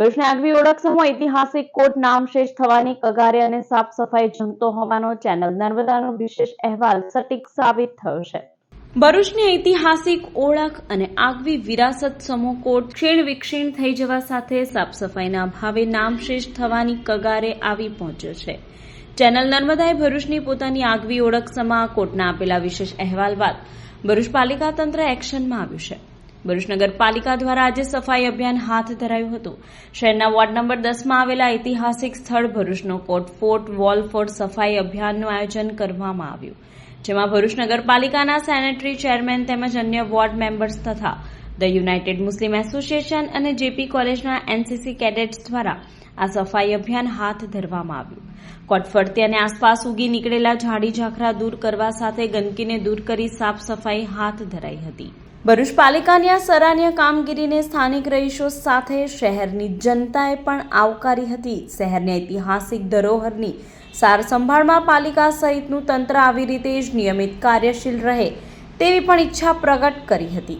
ભરૂચની આગવી ઓળખ સમૂહ ઐતિહાસિક કોટ નામશેષ થવાની કગારે અને સાફ સફાઈ જમતો હોવાનો ચેનલ નર્મદાનો વિશેષ અહેવાલ સટીક સાબિત થયો છે. ભરૂચની ઐતિહાસિક ઓળખ અને આગવી વિરાસત સમૂહ કોટ ક્ષીણ વિક્ષીણ થઈ જવા સાથે સાફ સફાઈના ભાવે નામશેષ થવાની કગારે આવી પહોંચ્યો છે. ચેનલ નર્મદાએ ભરૂચની પોતાની આગવી ઓળખ સમા કોટના આપેલા વિશેષ અહેવાલ બાદ ભરૂચ પાલિકા તંત્ર એક્શનમાં આવ્યું છે. ભરૂચ નગરપાલિકા દ્વારા આજે સફાઈ અભિયાન હાથ ધરાયું હતું. શહેરના વોર્ડ નંબર દસમાં આવેલા ઐતિહાસિક સ્થળ ભરૂચનો કોટ ફોર્ટ વોલ ફોર્ટ સફાઈ અભિયાનનું આયોજન કરવામાં આવ્યું. જેમાં ભરૂચ નગરપાલિકાના સેનેટરી ચેરમેન તેમજ અન્ય વોર્ડ મેમ્બર્સ તથા ધ યુનાઇટેડ મુસ્લિમ એસોસિએશન અને જેપી કોલેજના એનસીસી કેડેટ્સ દ્વારા આ સફાઈ અભિયાન હાથ ધરવામાં આવ્યું. કોટ ફરતે અને આસપાસ ઉગી નીકળેલા ઝાડી ઝાખરા દૂર કરવા સાથે ગંદકીને દૂર કરી સાફ સફાઈ હાથ ધરાઈ હતી. ભરૂચ પાલિકાની આ સરાહનીય કામગીરીને સ્થાનિક રહીશો સાથે શહેરની જનતાએ પણ આવકારી હતી. શહેરની ઐતિહાસિક ધરોહરની સાર સંભાળમાં પાલિકા સહિતનું તંત્ર આવી રીતે જ નિયમિત કાર્યશીલ રહે તેવી પણ ઈચ્છા પ્રગટ કરી હતી.